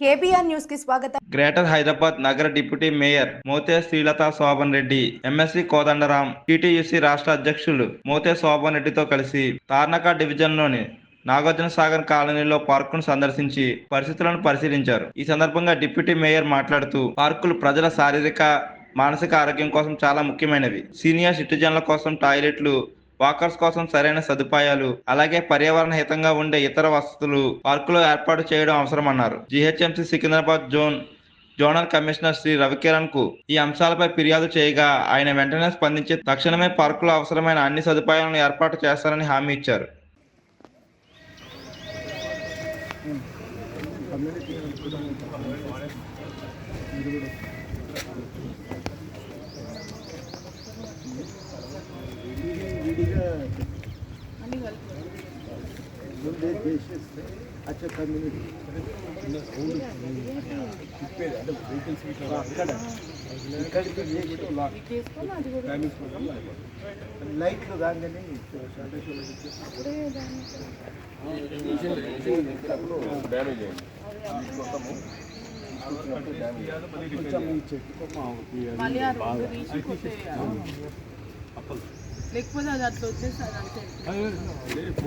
KBR న్యూస్కి స్వాగతం. Greater Hyderabad నగర deputy mayor Mothe Srilatha Shobhan Reddy MSc Kodandaram TTUC రాష్ట్ర అధ్యక్షులు మోతే శోభన్ రెడ్డితో కలిసి తార్నక డివిజన్లోని నాగార్జున సాగర్ కాలనీలో పార్కును సందర్శించి పరిస్థితులను పరిశీలించారు. ఈ సందర్భంగా డిప్యూటీ మేయర్ మాట్లాడుతూ పార్కులు ప్రజల శారీరక మానసిక ఆరోగ్యం కోసం చాలా ముఖ్యమైనవి. సీనియర్ సిటిజన్ల కోసం టాయిలెట్లు వాకర్స్ కోసం సరైన సదుపాయాలు అలాగే పర్యావరణ హితంగా ఉండే ఇతర వసతులు పార్కులో ఏర్పాటు చేయడం అవసరమన్నారు. GHMC Secunderabad zone zonal commissioner Shri రవికిరణ్కు ఈ అంశాలపై ఫిర్యాదు చేయగా ఆయన వెంటనే స్పందించి తక్షణమే పార్కులో అవసరమైన అన్ని సదుపాయాలను ఏర్పాటు చేస్తారని హామీ ఇచ్చారు. కమ్యూనిటీ అక్కడ ఇక్కడికి లైట్లు కాగానే కొంచెం ఈ చెట్టు మళ్ళీ ఆ రెండు తీసి కొట్టేయాలి. లేకపోతే అది అట్లా వచ్చేస్తుంది అంతే.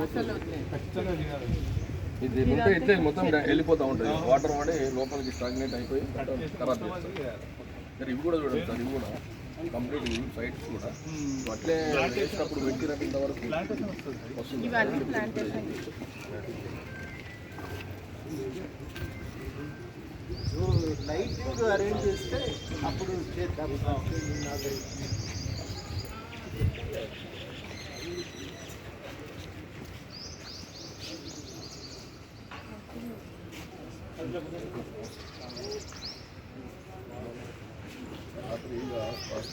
అసలు వదిలేదు. ఇది ఉంటే ఇట్లే మొత్తం వెళ్ళిపోతా ఉంటుంది. వాటర్ పడి లోపలికి స్టాగ్నేట్ అయిపోయి ఖరాబ్ చేస్తారు. ఇవి కూడా చూడండి సార్ ఇవి కూడా కంప్లీట్ ఇవి సైట్స్ కూడా. అట్లే వేసినప్పుడు పెట్టినట్టు ఇంతవరకు వస్తుంది. లైటింగ్ అరేంజ్ చేస్తే అప్పుడు చేద్దాం. आप आसपास